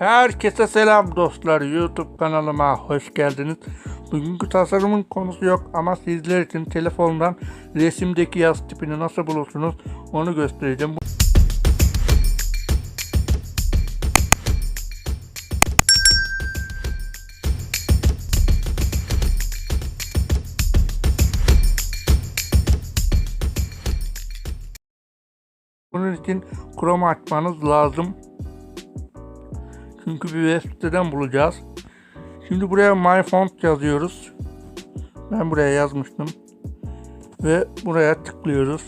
Herkese selam dostlar. YouTube kanalıma hoş geldiniz. Bugünkü tasarımın konusu yok ama sizler için telefondan resimdeki yaz tipini nasıl bulursunuz onu göstereceğim. Bunun için Chrome açmanız lazım. Çünkü bir web siteden bulacağız. Şimdi buraya my font yazıyoruz. Ben buraya yazmıştım. Ve buraya tıklıyoruz.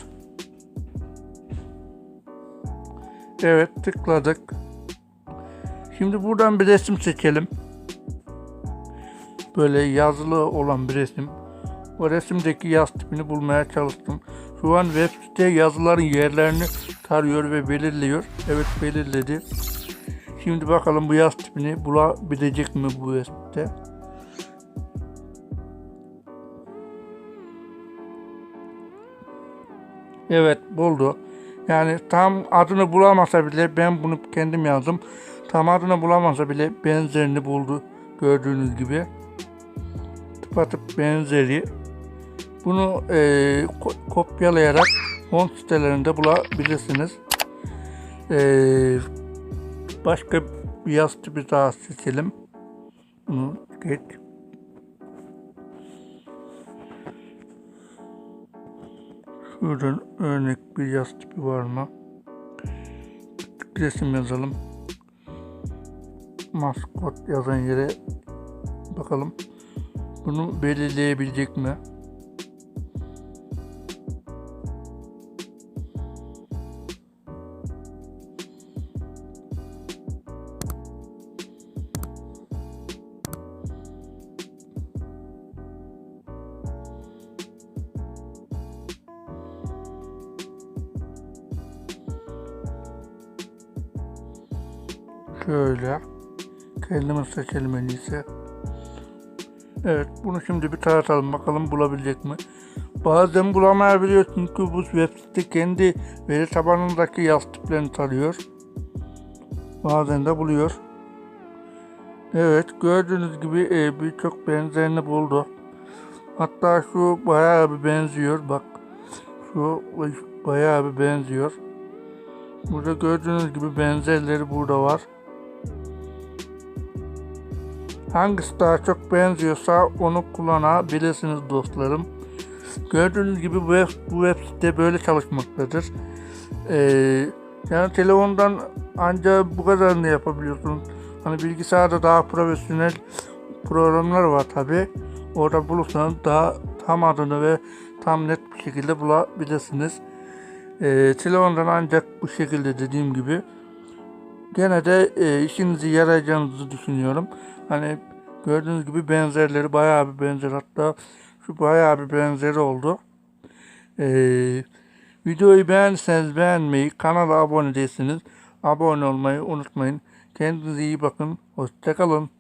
Evet tıkladık. Şimdi buradan bir resim seçelim. Böyle yazılı olan bir resim. O resimdeki yaz tipini bulmaya çalıştım. Şu an web site yazıların yerlerini tarıyor ve belirliyor. Evet belirledi. Şimdi bakalım bu yaz tipini bulabilecek mi bu site? Evet buldu. Yani tam adını bulamasa bile ben bunu kendim yazdım. Tam adını bulamasa bile benzerini buldu. Gördüğünüz gibi. Tıpatıp benzeri. Bunu e, ko- kopyalayarak font sitelerinde bulabilirsiniz. E, başka bir yaz tipi daha seçelim. Bunu geç. Şuradan örnek bir yaz tipi var mı? Resim yazalım. Maskot yazan yere bakalım. Bunu belirleyebilecek mi? Şöyle. Kendimiz seçelim en iyisi. Evet bunu şimdi bir taratalım bakalım bulabilecek mi? Bazen bulamayabiliyor çünkü bu web site kendi veri tabanındaki yaz tiplerini tarıyor. Bazen de buluyor. Evet gördüğünüz gibi e, birçok benzerini buldu. Hatta şu bayağı bir benziyor bak. Şu bayağı bir benziyor. Burada gördüğünüz gibi benzerleri burada var. Hangisi daha çok benziyorsa onu kullanabilirsiniz dostlarım. Gördüğünüz gibi bu web, bu web site böyle çalışmaktadır. Ee, yani telefondan ancak bu kadarını yapabiliyorsunuz. Hani bilgisayarda daha profesyonel programlar var tabi. Orada bulursanız daha tam adını ve tam net bir şekilde bulabilirsiniz. Ee, telefondan ancak bu şekilde dediğim gibi. Gene de e, işinizi yarayacağınızı düşünüyorum. Hani gördüğünüz gibi benzerleri bayağı bir benzer hatta şu bayağı bir benzeri oldu. Ee, videoyu beğendiyseniz beğenmeyi, kanala abone değilseniz abone olmayı unutmayın. Kendinize iyi bakın. Hoşçakalın.